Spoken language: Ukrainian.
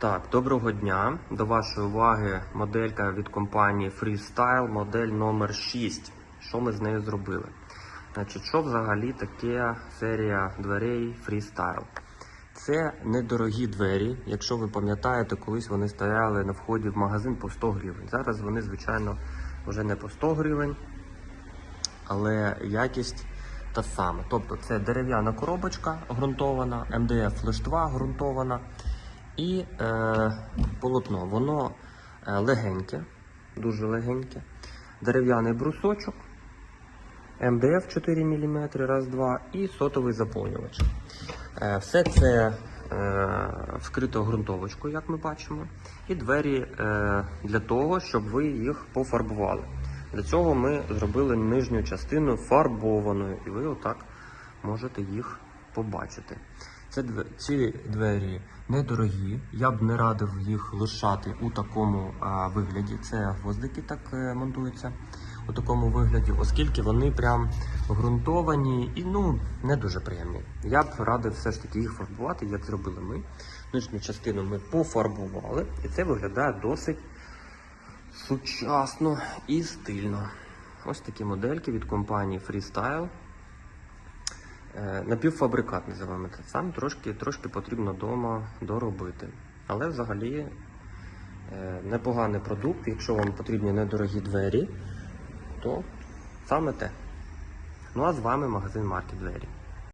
Так, доброго дня. До вашої уваги моделька від компанії Freestyle, модель номер 6. Що ми з нею зробили? Значить, що взагалі таке серія дверей Freestyle? Це недорогі двері. Якщо ви пам'ятаєте, колись вони стояли на вході в магазин по 100 гривень. Зараз вони, звичайно, вже не по 100 гривень, але якість та сама. Тобто це дерев'яна коробочка ґрунтована, МДФ лиштва ґрунтована і е, полотно. Воно е, легеньке, дуже легеньке. Дерев'яний брусочок, МДФ 4 мм, раз, два, і сотовий заповнювач. Е, все це е, вскрито ґрунтовочкою, як ми бачимо, і двері е, для того, щоб ви їх пофарбували. Для цього ми зробили нижню частину фарбованою, і ви отак можете їх побачити. Це ці двері недорогі. Я б не радив їх лишати у такому а, вигляді. Це гвоздики так е, монтуються у такому вигляді, оскільки вони прям ґрунтовані і ну не дуже приємні. Я б радив все ж таки їх фарбувати, як зробили ми. Нижню частину ми пофарбували, і це виглядає досить сучасно і стильно. Ось такі модельки від компанії Freestyle. Е, Напівфабрикат називаємо це сам, трошки, трошки потрібно вдома доробити. Але взагалі е, непоганий продукт, якщо вам потрібні недорогі двері, то саме те. Ну а з вами магазин марки двері.